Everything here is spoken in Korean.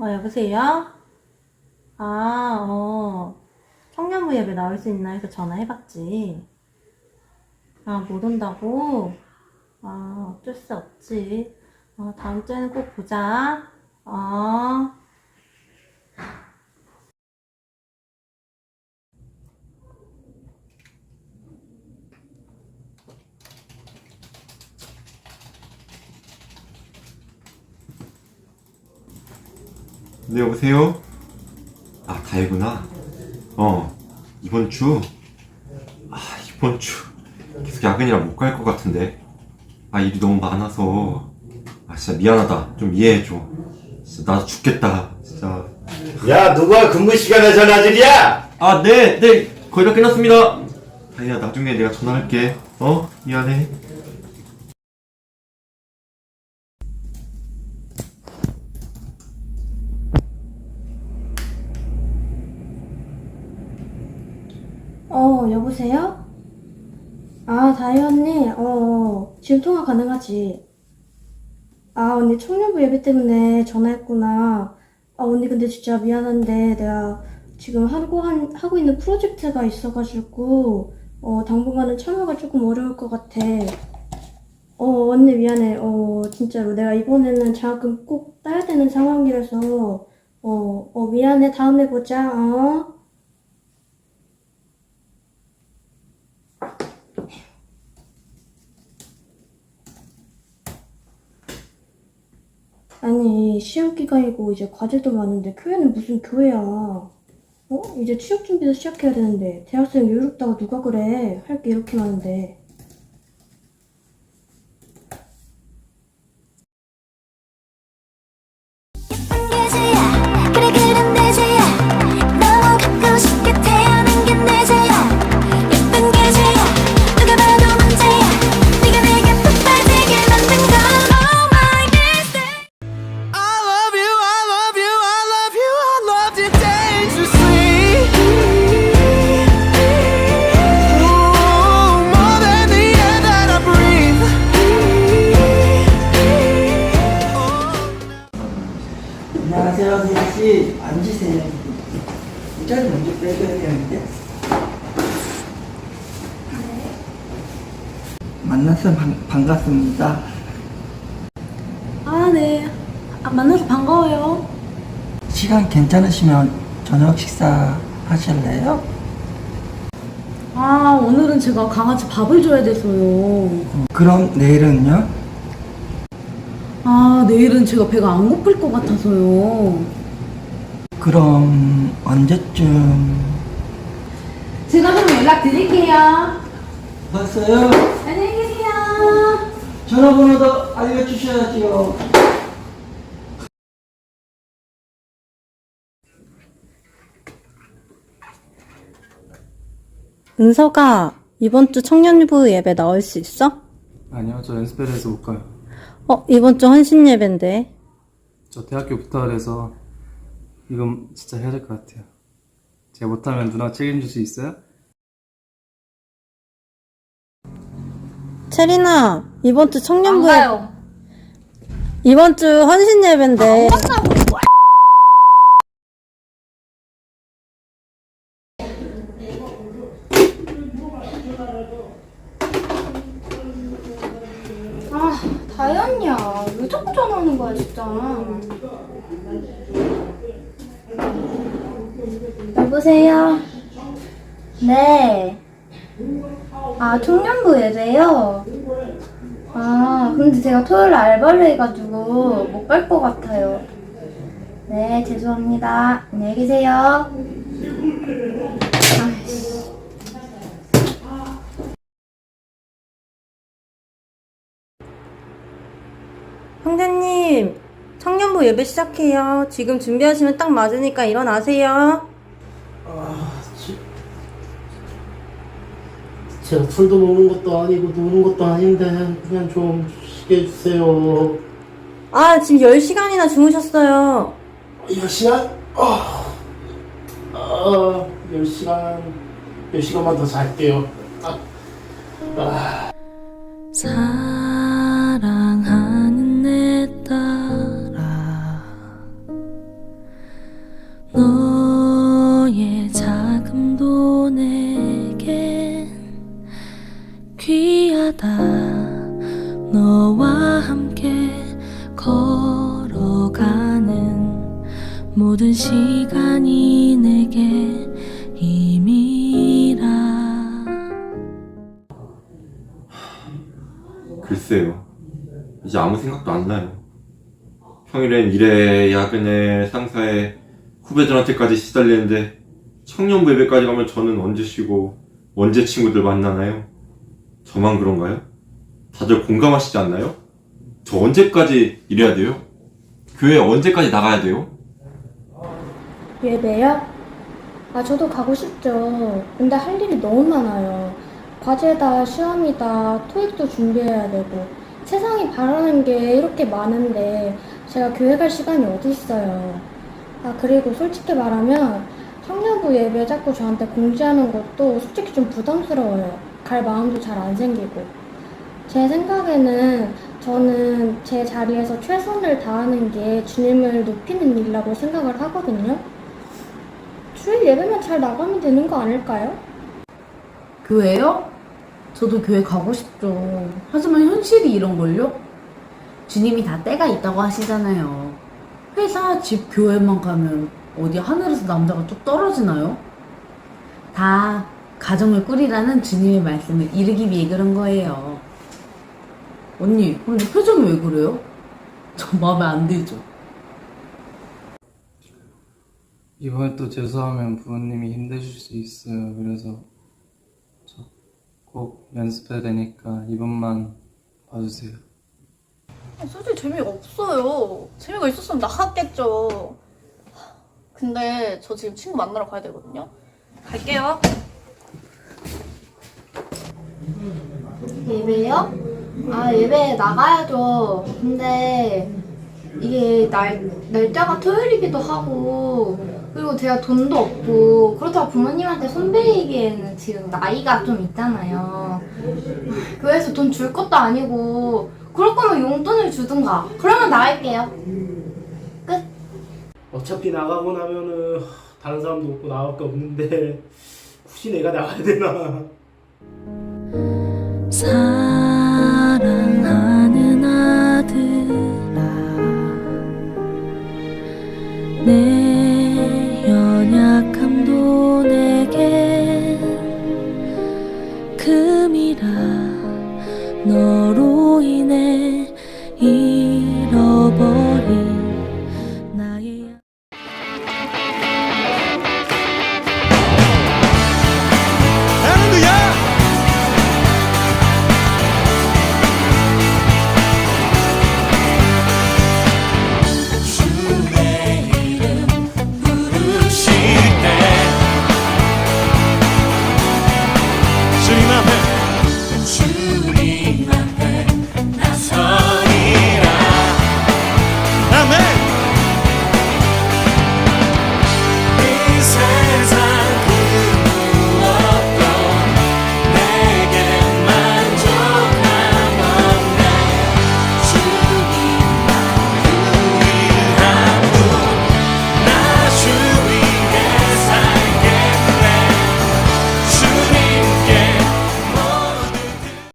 어, 여보세요? 아, 어. 예배 나올 수 있나 해서 전화해봤지. 아, 못 온다고? 아, 어쩔 수 없지. 어, 다음 주에는 꼭 보자. 어. 네, 여보세요? 아, 다혜구나. 어, 이번 주? 아, 이번 주. 계속 야근이라 못 갈 것 같은데. 아, 일이 너무 많아서. 아, 진짜 미안하다. 좀 이해해줘. 진짜 나 죽겠다. 진짜. 야, 누가 근무 시간에 전화질이야? 아, 네, 네. 거의 다 끝났습니다. 다혜야, 나중에 내가 전화할게. 어? 미안해. 어, 여보세요? 아, 다혜 언니, 어, 지금 통화 가능하지? 아, 언니 청년부 예배 때문에 전화했구나. 아, 언니 근데 진짜 미안한데 내가 지금 하고, 한, 하고 있는 프로젝트가 있어가지고, 어, 당분간은 참여가 조금 어려울 것 같아. 어, 언니 미안해. 어, 진짜로 내가 이번에는 장학금 꼭 따야 되는 상황이라서, 어, 어, 미안해. 다음에 보자, 어? 아니, 시험 기간이고 이제 과제도 많은데 교회는 무슨 교회야? 어? 이제 취업 준비도 시작해야 되는데 대학생 여유롭다고 누가 그래? 할 게 이렇게 많은데. 의자를 먼저 빼줘야 되는데. 만나서 반, 반갑습니다. 아, 네. 아, 만나서 반가워요. 시간 괜찮으시면 저녁 식사 하실래요? 아, 오늘은 제가 강아지 밥을 줘야 돼서요. 어, 그럼 내일은요? 아, 내일은 제가 배가 안 고플 것 같아서요. 그럼 언제쯤? 제가 좀 연락 드릴게요. 왔어요? 안녕히 계세요. 전화번호도 알려주셔야지요. 은서가 이번 주 청년부 예배 나올 수 있어? 아니요, 저 연습회를 해서 못 가요. 어, 이번 주 헌신 예배인데. 저 대학교 부탁을 해서 이건 진짜 해야 될 것 같아요. 제가 못하면 누나 책임질 수 있어요? 체리나, 이번 주 청년부 이번 주 헌신 예배인데. 아, 다현이야. 왜 자꾸 전화하는 거야, 진짜. 여보세요? 네. 아, 청년부 예배요? 아, 근데 제가 토요일 알바를 해가지고 못 갈 것 같아요. 네, 죄송합니다. 안녕히 계세요. 아이씨. 형제님, 청년부 예배 시작해요. 지금 준비하시면 딱 맞으니까 일어나세요. 제가 술도 먹는 것도 아니고 노는 것도 아닌데 그냥 좀 쉬게 해주세요. 아, 지금 10시간이나 주무셨어요. 10시간? 아, 아 10시간, 10시간만 더 잘게요. 아, 아. 사 모든 시간이 내게 힘이라 글쎄요. 이제 아무 생각도 안 나요. 평일엔 일에, 야근에, 상사에, 후배들한테까지 시달리는데 청년부 예배까지 가면 저는 언제 쉬고 언제 친구들 만나나요? 저만 그런가요? 다들 공감하시지 않나요? 저 언제까지 일해야 돼요? 교회 언제까지 나가야 돼요? 예배요? 아, 저도 가고 싶죠. 근데 할 일이 너무 많아요. 과제다, 시험이다, 토익도 준비해야 되고. 세상이 바라는 게 이렇게 많은데 제가 교회 갈 시간이 어디 있어요. 아, 그리고 솔직히 말하면 청년부 예배 자꾸 저한테 공지하는 것도 솔직히 좀 부담스러워요. 갈 마음도 잘 안 생기고. 제 생각에는 저는 제 자리에서 최선을 다하는 게 주님을 높이는 일이라고 생각을 하거든요. 주일 예배만 잘 나가면 되는 거 아닐까요? 교회요? 저도 교회 가고 싶죠. 하지만 현실이 이런걸요? 주님이 다 때가 있다고 하시잖아요. 회사, 집, 교회만 가면 어디 하늘에서 남자가 쭉 떨어지나요? 다 가정을 꾸리라는 주님의 말씀을 이루기 위해 그런 거예요. 언니, 근데 표정이 왜 그래요? 저 마음에 안 들죠? 이번에 또 재수하면 부모님이 힘드실 수 있어요. 그래서 저꼭 연습해야 되니까 이번만 봐주세요. 솔직히 재미없어요. 재미가 있었으면 나갔겠죠. 근데 저 지금 친구 만나러 가야 되거든요. 갈게요. 예배요? 아, 예배 나가야죠. 근데 이게 날, 날짜가 토요일이기도 하고, 그리고 제가 돈도 없고, 그렇다고 부모님한테 손배이기에는 지금 나이가 좀 있잖아요. 교회에서 돈 줄 것도 아니고, 그럴 거면 용돈을 주든가. 그러면 나갈게요. 어차피 나가고 나면은 다른 사람도 없고 나밖에 없는데 굳이 내가 나가야 되나?